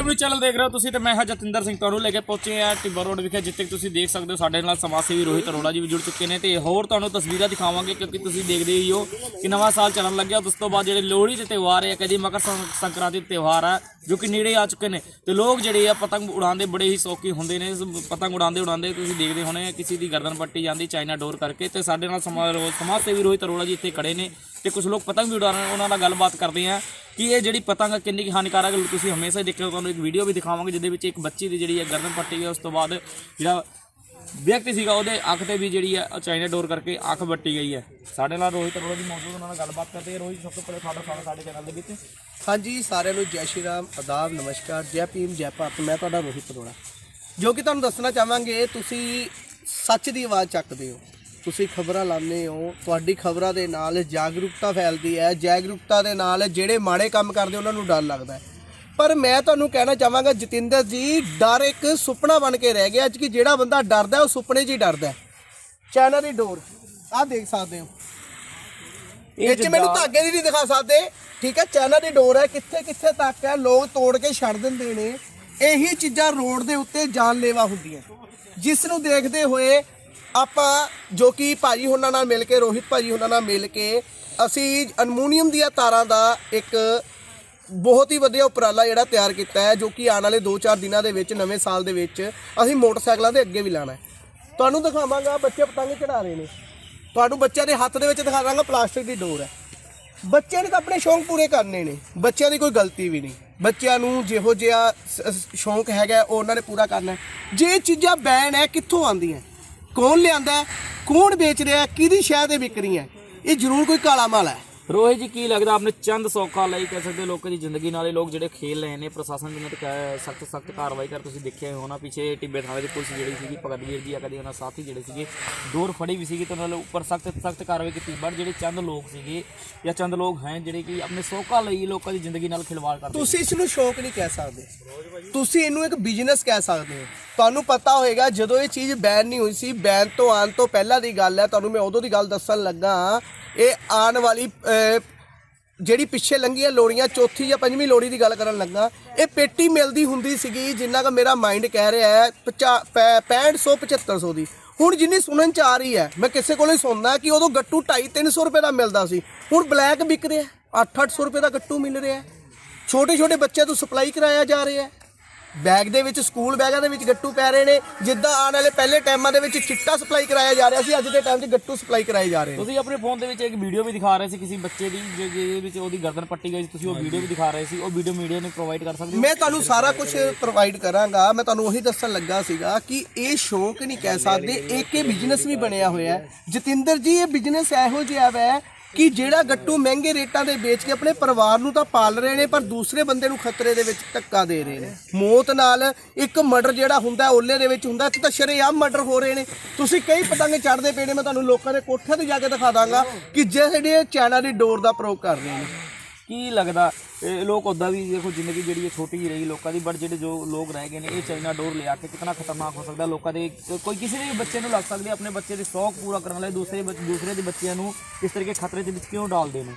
Time channel ਦੇਖ ਰਹੇ ਹੋ ਤੁਸੀਂ ਤੇ ਮੈਂ ਹਾਂ ਜਤਿੰਦਰ ਸਿੰਘ ਤੁਹਾਨੂੰ ਲੈ ਕੇ ਪਹੁੰਚੇ ਆ ਟਿੱਬਾ ਰੋਡ ਵਿਖੇ, ਜਿੱਥੇ ਕਿ ਤੁਸੀਂ ਦੇਖ ਸਕਦੇ ਹੋ ਸਾਡੇ ਨਾਲ ਸਮਾਜ ਸੇਵੀ ਰੋਹਿਤ ਅਰੋੜਾ ਜੀ ਵੀ ਜੁੜ ਚੁੱਕੇ ਨੇ ਤੇ ਹੋਰ ਤੁਹਾਨੂੰ ਤਸਵੀਰਾਂ ਦਿਖਾਵਾਂਗੇ ਕਿਉਂਕਿ ਤੁਸੀਂ ਦੇਖਦੇ ਹੀ ਹੋ ਕਿ ਨਵਾਂ ਸਾਲ ਚੱਲਣ ਲੱਗਿਆ। ਉਸ ਤੋਂ ਬਾਅਦ ਜਿਹੜੇ ਲੋਹੜੀ ਦੇ ਤਿਉਹਾਰ ਹੈ ਕਦੀ ਮਕਰ ਸੰ- ਸੰਕ੍ਰਾਂਤੀ ਦੇ ਤਿਉਹਾਰ ਆ, ਜੋ ਕਿ ਨੇੜੇ ਆ ਚੁੱਕੇ ਨੇ। ਤੇ ਲੋਕ ਜਿਹੜੇ ਆ, ਪਤੰਗ ਉਡਾਉਂਦੇ ਬੜੇ ਹੀ ਸ਼ੌਕੀ ਹੁੰਦੇ ਨੇ। ਪਤੰਗ ਉਡਾਉਂਦੇ ਉਡਾਉਂਦੇ ਤੁਸੀਂ ਦੇਖਦੇ ਹੋਣੇ ਕਿਸੇ ਦੀ ਗਰਦਨ ਪੱਟੀ ਜਾਂਦੀ, ਚਾਈਨਾ ਡੋਰ ਕਰਕੇ। ਤੇ ਸਾਡੇ ਨਾਲ ਸਮਾਜ ਸਮਾਜ ਸੇਵੀ ਰੋਹਿਤ ਅਰੋੜਾ ਜੀ ਇੱਥੇ ਖੜੇ ਨੇ ਤੇ ਕੁਝ ਲੋਕ ਪਤੰਗ ਵੀ ਉਡਾ ਰਹੇ ਉਹਨਾਂ ਨਾਲ ਗੱਲਬਾਤ ਕਰਦੇ ਆ। ਕਿ ਇਹ ਜਿਹੜੀ ਪਤੰਗ ਕਿੰਨੀ ਕੁ ਹਾਨੀਕਾਰਕ ਤੁਸੀਂ ਹਮੇਸ਼ਾ ਹੀ ਦੇਖਿਓ ਤੁਹਾਨੂੰ ਇੱਕ ਵੀਡੀਓ ਵੀ ਦਿਖਾਵਾਂਗੇ, ਜਿਹਦੇ ਵਿੱਚ ਇੱਕ ਬੱਚੀ ਦੀ ਜਿਹੜੀ ਹੈ ਗਰਦਨ ਪੱਟੀ ਗਈ ਉਸ ਤੋਂ ਬਾਅਦ ਜਿਹੜਾ ਵਿਅਕਤੀ ਸੀਗਾ, ਉਹਦੇ ਅੱਖ ਤੇ ਵੀ ਜਿਹੜੀ ਹੈ ਉਹ ਚਾਈਨਾ ਡੋਰ ਕਰਕੇ ਅੱਖ ਵੱਟੀ ਗਈ ਹੈ। ਸਾਡੇ ਨਾਲ ਰੋਹਿਤ ਅਰੋੜਾ ਜੀ ਮੌਜੂਦ, ਉਹਨਾਂ ਨਾਲ ਗੱਲਬਾਤ ਕਰਦੇ ਆ ਰੋਹਿਤ ਸਭ ਤੋਂ ਪਹਿਲੇ ਤੁਹਾਡਾ ਸਵਾਗਤ ਸਾਡੇ ਚੈਨਲ ਦੇ ਵਿੱਚ। ਹਾਂਜੀ, ਸਾਰਿਆਂ ਨੂੰ ਜੈ ਸ਼੍ਰੀ ਰਾਮ ਆਦਾਬ ਨਮਸਕਾਰ, ਜੈ ਭੀਮ, ਜੈ ਭਾਰਤ। ਮੈਂ ਤੁਹਾਡਾ ਰੋਹਿਤ ਅਰੋੜਾ। ਜੋ ਕਿ ਤੁਹਾਨੂੰ ਦੱਸਣਾ ਚਾਹਾਂਗੇ, ਤੁਸੀਂ ਸੱਚ ਦੀ ਆਵਾਜ਼ ਚੱਕਦੇ ਹੋ। ਤੁਸੀਂ ਖਬਰਾਂ ਲਾਉਂਦੇ ਹੋ ਤੁਹਾਡੀ ਖਬਰਾਂ ਦੇ ਨਾਲ ਜਾਗਰੂਕਤਾ ਫੈਲਦੀ ਹੈ। ਜਾਗਰੂਕਤਾ ਦੇ ਨਾਲ ਜਿਹੜੇ ਮਾੜੇ ਕੰਮ ਕਰਦੇ ਉਹਨਾਂ ਨੂੰ ਡਰ ਲੱਗਦਾ ਹੈ। ਪਰ ਮੈਂ ਤੁਹਾਨੂੰ ਕਹਿਣਾ ਚਾਹਾਂਗਾ ਜਤਿੰਦਰ ਜੀ ਡਰ ਇੱਕ ਸੁਪਨਾ ਬਣ ਕੇ ਰਹਿ ਗਿਆ ਅੱਜ ਕਿ ਜਿਹੜਾ ਬੰਦਾ ਡਰਦਾ ਉਹ ਸੁਪਨੇ 'ਚ ਹੀ ਡਰਦਾ ਚਾਈਨਾ ਦੀ ਡੋਰ ਆਹ ਦੇਖ ਸਕਦੇ ਹੋ। ਇਹ ਚ ਮੈਨੂੰ ਧਾਗੇ ਦੀ ਨਹੀਂ ਦਿਖਾ ਸਕਦੇ। ਠੀਕ ਹੈ ਚਾਈਨਾ ਦੀ ਡੋਰ ਹੈ ਕਿੱਥੇ ਕਿੱਥੇ ਤੱਕ ਹੈ ਲੋਕ ਤੋੜ ਕੇ ਛੱਡ ਦਿੰਦੇ ਨੇ। ਇਹੀ ਚੀਜ਼ਾਂ ਰੋਡ ਦੇ ਉੱਤੇ ਜਾਨਲੇਵਾ ਹੁੰਦੀਆਂ। ਜਿਸ ਨੂੰ ਦੇਖਦੇ ਹੋਏ ਆਪਾਂ ਜੋ ਕਿ ਭਾਜੀ ਹੁਣਾਂ ਨਾਲ ਮਿਲ ਕੇ, ਰੋਹਿਤ ਭਾਜੀ ਹੁਣਾਂ ਨਾਲ ਮਿਲ ਕੇ ਅਸੀਂ ਅਲਮੂਨੀਅਮ ਦੀਆਂ ਤਾਰਾਂ ਦਾ ਇੱਕ ਬਹੁਤ ਹੀ ਵਧੀਆ ਉਪਰਾਲਾ ਜਿਹੜਾ ਤਿਆਰ ਕੀਤਾ ਹੈ, ਜੋ ਕਿ ਆਉਣ ਵਾਲੇ 2-4 ਦਿਨਾਂ ਦੇ ਵਿੱਚ, ਨਵੇਂ ਸਾਲ ਦੇ ਵਿੱਚ ਅਸੀਂ ਮੋਟਰਸਾਈਕਲਾਂ ਦੇ ਅੱਗੇ ਵੀ ਲਾਣਾ ਹੈ। ਤੁਹਾਨੂੰ ਦਿਖਾਵਾਂਗਾ, ਬੱਚੇ ਪਤੰਗ ਚੜਾ ਰਹੇ ਨੇ। ਤੁਹਾਨੂੰ ਬੱਚਿਆਂ ਦੇ ਹੱਥ ਦੇ ਵਿੱਚ ਦਿਖਾ ਦਾਂਗਾ ਪਲਾਸਟਿਕ ਦੀ ਡੋਰ ਹੈ। ਬੱਚਿਆਂ ਨੇ ਤਾਂ ਆਪਣੇ ਸ਼ੌਂਕ ਪੂਰੇ ਕਰਨੇ ਨੇ, ਬੱਚਿਆਂ ਦੀ ਕੋਈ ਗਲਤੀ ਵੀ ਨਹੀਂ। ਬੱਚਿਆਂ ਨੂੰ ਜਿਹੋ ਜਿਹਾ ਸ- ਸ਼ੌਂਕ ਹੈਗਾ, ਉਹ ਉਹਨਾਂ ਨੇ ਪੂਰਾ ਕਰਨਾ ਜੇ ਚੀਜ਼ਾਂ ਬੈਨ ਹੈ, ਕਿੱਥੋਂ ਆਉਂਦੀਆਂ? ਕੌਣ ਲਿਆਂਦਾ ਕੌਣ ਵੇਚ ਰਿਹਾ ਕਿਹਦੀ ਸ਼ਹਿ ਤੇ ਵਿਕ ਹੈ? ਇਹ ਜ਼ਰੂਰ ਕੋਈ ਕਾਲਾ ਮਾਲ ਹੈ। ਰੋਹਿਤ ਜੀ, ਕੀ ਲੱਗਦਾ ਆਪਣੇ ਚੰਦ ਸੌਖਾ ਲਈ ਕਹਿ ਸਕਦੇ ਹੋ ਲੋਕਾਂ ਦੀ ਜ਼ਿੰਦਗੀ ਨਾਲੇ ਲੋਕ ਜਿਹੜੇ ਖੇਲ ਰਹੇ ਨੇ, ਪ੍ਰਸ਼ਾਸਨ ਜਿਨ੍ਹਾਂ ਤੇ ਸਖਤ ਸਖਤ ਕਾਰਵਾਈ ਕਰ, ਤੁਸੀਂ ਦੇਖਿਆ ਹੋਣਾ, ਪਿੱਛੇ ਟਿੱਬੇ ਥਾਣੇ ਦੀ ਪੁਲਿਸ ਜਿਹੜੀ ਸੀਗੀ ਭਗਤਵੀਰ ਜੀ ਆ, ਕਦੇ ਉਹਨਾਂ ਸਾਥੀ ਜਿਹੜੇ ਸੀਗੇ ਦੂਰ ਫੜੀ ਵੀ ਸੀਗੀ ਤੇ ਉਹਨਾਂ ਦੇ ਉੱਪਰ ਸਖਤ ਸਖਤ ਕਾਰਵਾਈ ਕੀਤੀ। ਬਟ ਜਿਹੜੇ ਚੰਦ ਲੋਕ ਸੀਗੇ ਜਾਂ ਚੰਦ ਲੋਕ ਹੈ ਜਿਹੜੇ ਕਿ ਆਪਣੇ ਸੌਖਾ ਲਈ ਲੋਕਾਂ ਦੀ ਜ਼ਿੰਦਗੀ ਨਾਲ ਖਿਲਵਾੜ ਕਰਦੇ ਤੁਸੀਂ ਇਸ ਨੂੰ ਸ਼ੌਕ ਨਹੀਂ ਕਹਿ ਸਕਦੇ। ਤੁਸੀਂ ਇਹਨੂੰ ਇੱਕ ਬਿਜ਼ਨਸ ਕਹਿ ਸਕਦੇ ਹੋ। ਤੁਹਾਨੂੰ ਪਤਾ ਹੋਏਗਾ, ਜਦੋਂ ਇਹ ਚੀਜ਼ ਬੈਨ ਨਹੀਂ ਹੋਈ ਸੀ, ਬੈਨ ਤੋਂ ਆਉਣ ਤੋਂ ਪਹਿਲਾਂ ਦੀ ਗੱਲ ਹੈ, ਤੁਹਾਨੂੰ ਮੈਂ ਉਦੋਂ ਦੀ ਗੱਲ ਦੱਸਣ ਲੱਗਾ ਇਹ ਆਉਣ ਵਾਲੀ ਜਿਹੜੀ ਪਿੱਛੇ ਲੰਘੀਆਂ ਲੋੜੀਆਂ, ਚੌਥੀ ਜਾਂ ਪੰਜਵੀਂ ਲੋੜੀ ਦੀ ਗੱਲ ਕਰਨ ਲੱਗਾ, ਇਹ ਪੇਟੀ ਮਿਲਦੀ ਹੁੰਦੀ ਸੀਗੀ, ਜਿੰਨਾ ਕੁ ਮੇਰਾ ਮਾਈਂਡ ਕਹਿ ਰਿਹਾ ਹੈ 6500 7500 ਦੀ। ਹੁਣ ਜਿੰਨੀ ਸੁਣਨ ਚ ਆ ਰਹੀ ਹੈ, ਮੈਂ ਕਿਸੇ ਕੋਲੋਂ ਹੀ ਸੁਣਦਾ ਕਿ ਉਦੋਂ ਗੱਟੂ 2.5 300 ਰੁਪਏ ਦਾ ਮਿਲਦਾ ਸੀ। ਹੁਣ ਬਲੈਕ ਵਿਕ ਰਿਹਾ 8-800 ਰੁਪਏ ਦਾ ਗੱਟੂ ਮਿਲ ਰਿਹਾ ਛੋਟੇ ਛੋਟੇ ਬੱਚਿਆਂ ਤੋਂ ਸਪਲਾਈ ਕਰਾਇਆ ਜਾ ਰਿਹਾ ਹੈ। ਬੈਗ ਦੇ ਵਿੱਚ ਸਕੂਲ ਬੈਗਾਂ ਦੇ ਵਿੱਚ ਗੱਟੂ ਪੈ ਰਹੇ ਨੇ ਜਿੱਦਾਂ ਆਉਣ ਵਾਲੇ ਪਹਿਲੇ ਟਾਈਮਾਂ ਦੇ ਵਿੱਚ ਚਿੱਟਾ ਸਪਲਾਈ ਕਰਾਇਆ ਜਾ ਰਿਹਾ ਸੀ ਅੱਜ ਦੇ ਟਾਈਮ 'ਚ ਗੱਟੂ ਸਪਲਾਈ ਕਰਾਏ ਜਾ ਰਹੇ ਨੇ। ਤੁਸੀਂ ਆਪਣੇ ਫੋਨ ਦੇ ਵਿੱਚ ਇੱਕ ਵੀਡੀਓ ਵੀ ਦਿਖਾ ਰਹੇ ਸੀ ਕਿਸੇ ਬੱਚੇ ਦੀ ਜਿ- ਜਿਹਦੇ ਵਿੱਚ ਉਹਦੀ ਗਰਦਨ ਪੱਟੀ ਗਈ ਸੀ ਤੁਸੀਂ ਉਹ ਵੀਡੀਓ ਵੀ ਦਿਖਾ ਰਹੇ ਸੀ ਉਹ ਵੀਡੀਓ ਮੀਡੀਆ ਨੂੰ ਪ੍ਰੋਵਾਈਡ ਕਰ ਸਕਦੇ ਹੋ? ਮੈਂ ਤੁਹਾਨੂੰ ਸਾਰਾ ਕੁਝ ਪ੍ਰੋਵਾਈਡ ਕਰਾਂਗਾ ਮੈਂ ਤੁਹਾਨੂੰ ਉਹੀ ਦੱਸਣ ਲੱਗਾ ਸੀਗਾ ਕਿ ਇਹ ਸ਼ੌਕ ਨਹੀਂ ਕਹਿ ਸਕਦੇ ਇੱਕ ਇਹ ਬਿਜ਼ਨਸ ਵੀ ਬਣਿਆ ਹੋਇਆ ਹੈ। ਜਤਿੰਦਰ ਜੀ ਇਹ ਬਿਜ਼ਨਸ ਇਹੋ ਜਿਹਾ ਹੈ ਕਿ ਜਿਹੜਾ ਗੱਟੂ ਮਹਿੰਗੇ ਰੇਟਾਂ ਦੇ ਵੇਚ ਕੇ ਆਪਣੇ ਪਰਿਵਾਰ ਨੂੰ ਤਾਂ ਪਾਲ ਰਹੇ ਨੇ, ਪਰ ਦੂਸਰੇ ਬੰਦੇ ਨੂੰ ਖਤਰੇ ਦੇ ਵਿੱਚ ਧੱਕਾ ਦੇ ਰਹੇ ਨੇ। ਮੌਤ ਨਾਲ ਇੱਕ ਮਰਡਰ ਜਿਹੜਾ ਹੁੰਦਾ ਓਲੇ ਦੇ ਵਿੱਚ ਹੁੰਦਾ ਇੱਥੇ ਤਾਂ ਸ਼ਰੇਆਮ ਮਰਡਰ ਹੋ ਰਹੇ ਨੇ। ਤੁਸੀਂ ਕਈ ਪਤੰਗ ਚੜਦੇ ਪਏ ਨੇ, ਮੈਂ ਤੁਹਾਨੂੰ ਲੋਕਾਂ ਦੇ ਕੋਠਿਆਂ ਤੇ ਜਾ ਕੇ ਦਿਖਾ ਦਾਂਗਾ ਕਿ ਜਿਹੜੇ ਚੈਨਾ ਦੀ ਡੋਰ ਦਾ ਪ੍ਰਯੋਗ ਕਰ ਰਹੇ ਨੇ। ਕੀ ਲੱਗਦਾ? ਇਹ ਲੋਕ ਉਦਾਂ ਵੀ ਦੇਖੋ, ਜ਼ਿੰਦਗੀ ਜਿਹੜੀ ਹੈ ਛੋਟੀ ਹੀ ਰਹੀ ਲੋਕਾਂ ਦੀ ਬਟ ਜਿਹੜੇ ਜੋ ਲੋਕ ਰਹਿ ਗਏ ਨੇ, ਇਹ ਚਾਈਨਾ ਡੋਰ ਲਿਆ ਕੇ ਕਿੰਨਾ ਖਤਰਨਾਕ ਹੋ ਸਕਦਾ ਲੋਕਾਂ ਦੇ ਕੋਈ ਕਿਸੇ ਦੇ ਵੀ ਬੱਚੇ ਨੂੰ ਲੱਗ ਸਕਦੀ ਆਪਣੇ ਬੱਚੇ ਦੇ ਸ਼ੌਕ ਪੂਰਾ ਕਰਨ ਲਈ ਦੂਸਰੇ ਬੱਚ- ਦੂਸਰੇ ਦੇ ਬੱਚਿਆਂ ਨੂੰ ਇਸ ਤਰੀਕੇ ਖਤਰੇ ਦੇ ਵਿੱਚ ਕਿਉਂ ਡਾਲਦੇ ਨੇ?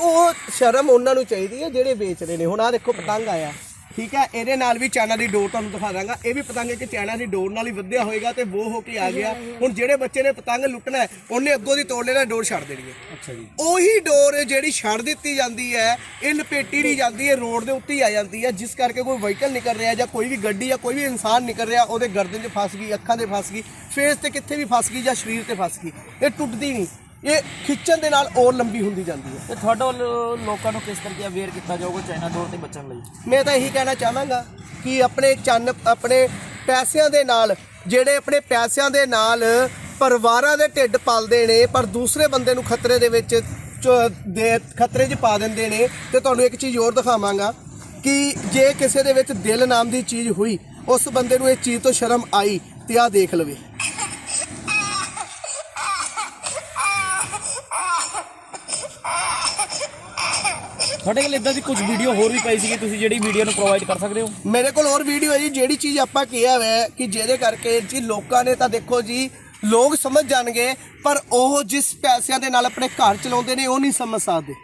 ਉਹ ਸ਼ਰਮ ਉਹਨਾਂ ਨੂੰ ਚਾਹੀਦੀ ਹੈ, ਜਿਹੜੇ ਵੇਚ ਰਹੇ ਨੇ। ਹੁਣ ਆ ਦੇਖੋ, ਪਤੰਗ ਆਇਆ। ਠੀਕ ਹੈ ਇਹਦੇ ਨਾਲ ਵੀ ਚਾਈਨਾ ਦੀ ਡੋਰ ਤੁਹਾਨੂੰ ਦਿਖਾ ਦਾਂਗਾ। ਇਹ ਵੀ ਪਤੰਗ ਇੱਕ ਚਾਈਨਾ ਦੀ ਡੋਰ ਨਾਲ ਹੀ ਵਧਿਆ ਹੋਏਗਾ ਤੇ ਉਹ ਹੋ ਕੇ ਆ ਗਿਆ। ਹੁਣ ਜਿਹੜੇ ਬੱਚੇ ਨੇ ਪਤੰਗ ਲੁੱਟਣਾ ਹੈ, ਉਹਨੇ ਅੱਗੋਂ ਦੀ ਤੋੜ ਲੈਣਾ ਡੋਰ ਛੱਡ ਦੇਣੀ ਹੈ। ਅੱਛਾ ਜੀ। ਉਹੀ ਡੋਰ ਜਿਹੜੀ ਛੱਡ ਦਿੱਤੀ ਜਾਂਦੀ ਹੈ ਇਹ ਲਪੇਟੀ ਨਹੀਂ ਜਾਂਦੀ ਹੈ ਰੋਡ ਦੇ ਉੱਤੇ ਹੀ ਆ ਜਾਂਦੀ ਹੈ ਜਿਸ ਕਰਕੇ ਕੋਈ ਵਹੀਕਲ ਨਿਕਲ ਰਿਹਾ ਜਾਂ ਕੋਈ ਵੀ ਗੱਡੀ ਜਾਂ ਕੋਈ ਵੀ ਇਨਸਾਨ ਨਿਕਲ ਰਿਹਾ ਉਹਦੇ ਗਰਦਨ 'ਚ ਫਸ ਗਈ ਅੱਖਾਂ 'ਤੇ ਫਸ ਗਈ ਫੇਸ ਤੇ ਕਿੱਥੇ ਵੀ ਫਸ ਗਈ ਜਾਂ ਸਰੀਰ ਤੇ ਫਸ ਗਈ ਇਹ ਟੁੱਟਦੀ ਨਹੀਂ। ਇਹ ਖਿੱਚਣ ਦੇ ਨਾਲ ਹੋਰ ਲੰਬੀ ਹੁੰਦੀ ਜਾਂਦੀ ਹੈ। ਤੇ ਤੁਹਾਡੇ ਵੱਲੋਂ ਲੋਕਾਂ ਨੂੰ ਕਿਸ ਤਰੀਕੇ ਅਵੇਅਰ ਕੀਤਾ ਜਾਊਗਾ ਚਾਈਨਾ ਡੋਰ ਤੇ ਬਚਣ ਲਈ? ਮੈਂ ਤਾਂ ਇਹੀ ਕਹਿਣਾ ਚਾਹਾਂਗਾ ਕਿ ਆਪਣੇ ਚੰਨ ਆਪਣੇ ਪੈਸਿਆਂ ਦੇ ਨਾਲ ਜਿਹੜੇ ਆਪਣੇ ਪੈਸਿਆਂ ਦੇ ਨਾਲ ਪਰਿਵਾਰਾਂ ਦੇ ਢਿੱਡ ਪਾਲਦੇ ਨੇ ਪਰ ਦੂਸਰੇ ਬੰਦੇ ਨੂੰ ਖਤਰੇ ਦੇ ਵਿੱਚ ਦੇ ਖਤਰੇ 'ਚ ਪਾ ਦਿੰਦੇ ਨੇ ਤੇ ਤੁਹਾਨੂੰ ਇੱਕ ਚੀਜ਼ ਹੋਰ ਦਿਖਾਵਾਂਗਾ ਕਿ ਜੇ ਕਿਸੇ ਦੇ ਵਿੱਚ ਦਿਲ ਨਾਮ ਦੀ ਚੀਜ਼ ਹੋਈ ਉਸ ਬੰਦੇ ਨੂੰ ਇਹ ਚੀਜ਼ ਤੋਂ ਸ਼ਰਮ ਆਈ ਤੇ ਆਹ ਦੇਖ ਲਵੇ। ਤੁਹਾਡੇ ਕੋਲ ਇਦਾਂ ਦੀ ਕੁਝ ਵੀਡੀਓ ਹੋਰ ਵੀ ਪਈ ਸੀਗੀ ਤੁਸੀਂ ਜਿਹੜੀ ਵੀਡੀਓ ਨੂੰ ਪ੍ਰੋਵਾਈਡ ਕਰ ਸਕਦੇ ਹੋ? ਮੇਰੇ ਕੋਲ ਹੋਰ ਵੀਡੀਓ ਹੈ ਜੀ ਜਿਹੜੀ ਚੀਜ਼ ਆਪਾਂ ਕਿਹਾ ਹੈ ਕਿ ਜਿਹਦੇ ਕਰਕੇ ਜੀ ਲੋਕਾਂ ਨੇ ਤਾਂ ਦੇਖੋ ਜੀ ਲੋਕ ਸਮਝ ਜਾਣਗੇ ਪਰ ਉਹ ਜਿਸ ਪੈਸਿਆਂ ਦੇ ਨਾਲ ਆਪਣੇ ਘਰ ਚਲਾਉਂਦੇ ਨੇ ਉਹ ਨਹੀਂ ਸਮਝ ਸਕਦੇ।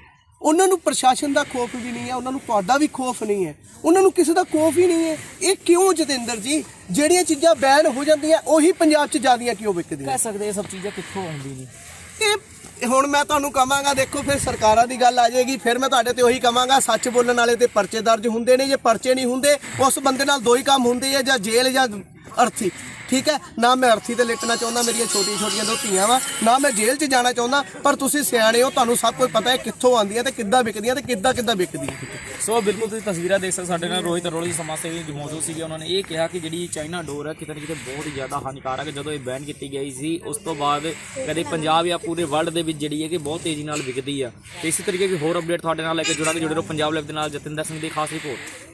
ਉਹਨਾਂ ਨੂੰ ਪ੍ਰਸ਼ਾਸਨ ਦਾ ਖੋਫ ਵੀ ਨਹੀਂ ਹੈ ਉਹਨਾਂ ਨੂੰ ਤੁਹਾਡਾ ਵੀ ਖੋਫ ਨਹੀਂ ਹੈ। ਉਹਨਾਂ ਨੂੰ ਕਿਸੇ ਦਾ ਖੋਫ ਹੀ ਨਹੀਂ ਹੈ। ਇਹ ਕਿਉਂ ਜਤਿੰਦਰ ਜੀ? ਜਿਹੜੀਆਂ ਚੀਜ਼ਾਂ ਬੈਨ ਹੋ ਜਾਂਦੀਆਂ ਉਹੀ ਪੰਜਾਬ 'ਚ ਜ਼ਿਆਦੀਆਂ ਕਿਉਂ ਵਿਕਦੀਆਂ? ਕਹਿ ਸਕਦੇ ਇਹ ਸਭ ਚੀਜ਼ਾਂ ਕਿੱਥੋਂ ਆਉਂਦੀ ਨੇ? ਇਹ ਹੁਣ ਮੈਂ ਤੁਹਾਨੂੰ ਕਹਾਂਗਾ ਦੇਖੋ ਫਿਰ ਸਰਕਾਰਾਂ ਦੀ ਗੱਲ ਆ ਜਾਏਗੀ, ਫਿਰ ਮੈਂ ਤੁਹਾਡੇ ਤੇ ਉਹੀ ਕਹਾਂਗਾ ਸੱਚ ਬੋਲਣ ਵਾਲੇ ਤੇ ਪਰਚੇ ਦਰਜ ਹੁੰਦੇ ਨੇ, ਜੇ ਪਰਚੇ ਨਹੀਂ ਹੁੰਦੇ, ਉਸ ਬੰਦੇ ਨਾਲ ਦੋ ਹੀ ਕੰਮ ਹੁੰਦੇ ਆ, ਜਾਂ ਜੇਲ੍ਹ ਜਾਂ ਅਰਥੀ, ਠੀਕ ਹੈ? ਨਾ ਮੈਂ ਅਰਥੀ ਤੇ ਲਿਟਣਾ ਚਾਹੁੰਦਾ, ਮੇਰੀਆਂ ਛੋਟੀਆਂ ਛੋਟੀਆਂ ਦੋ ਧੀਆਂ ਵਾ, ਨਾ ਮੈਂ ਜੇਲ੍ਹ 'ਚ ਜਾਣਾ ਚਾਹੁੰਦਾ, ਪਰ ਤੁਸੀਂ ਸਿਆਣੇ ਹੋ, ਤੁਹਾਨੂੰ ਸਭ ਕੁਝ ਪਤਾ ਹੈ ਕਿੱਥੋਂ ਆਉਂਦੀਆਂ ਤੇ ਕਿੱਦਾਂ ਵਿਕਦੀਆਂ ਤੇ ਕਿੱਦਾਂ ਕਿੱਦਾਂ ਵਿਕਦੀਆਂ। ਸੋ ਬਿਲਕੁਲ ਤੁਸੀਂ ਤਸਵੀਰਾਂ ਦੇਖ ਸਕਦੇ ਸਾਡੇ ਨਾਲ ਰੋਹਿਤ ਅਰੋੜਾ ਜੀ ਸਮਾਜ ਸੇਵੀ ਜੋ ਮੌਜੂਦ ਸੀਗੇ। ਉਹਨਾਂ ਨੇ ਇਹ ਕਿਹਾ ਕਿ ਜਿਹੜੀ ਚਾਈਨਾ ਡੋਰ ਹੈ, ਕਿਤੇ ਨਾ ਕਿਤੇ ਬਹੁਤ ਹੀ ਜ਼ਿਆਦਾ ਹਾਨੀਕਾਰਕ ਹੈ। ਜਦੋਂ ਇਹ ਬੈਨ ਕੀਤੀ ਗਈ ਸੀ, ਉਸ ਤੋਂ ਬਾਅਦ ਕਦੇ ਪੰਜਾਬ ਜਾਂ ਪੂਰੇ ਵਰਲਡ ਦੇ ਵਿੱਚ ਜਿਹੜੀ ਹੈ ਕਿ ਬਹੁਤ ਤੇਜ਼ੀ ਨਾਲ ਵਿਕਦੀ ਆ। ਤੇ ਇਸੇ ਤਰੀਕੇ ਦੀ ਹੋਰ ਅਪਡੇਟ ਤੁਹਾਡੇ ਨਾਲ ਲੈ ਕੇ ਜੁੜਾਂਗੇ। ਜੁੜੇ ਰਹੋ ਪੰਜਾਬ ਲਾਈਵ ਦੇ ਨਾਲ। ਜਤਿੰਦਰ ਸਿੰਘ ਦੀ ਖਾਸ ਰਿਪੋਰਟ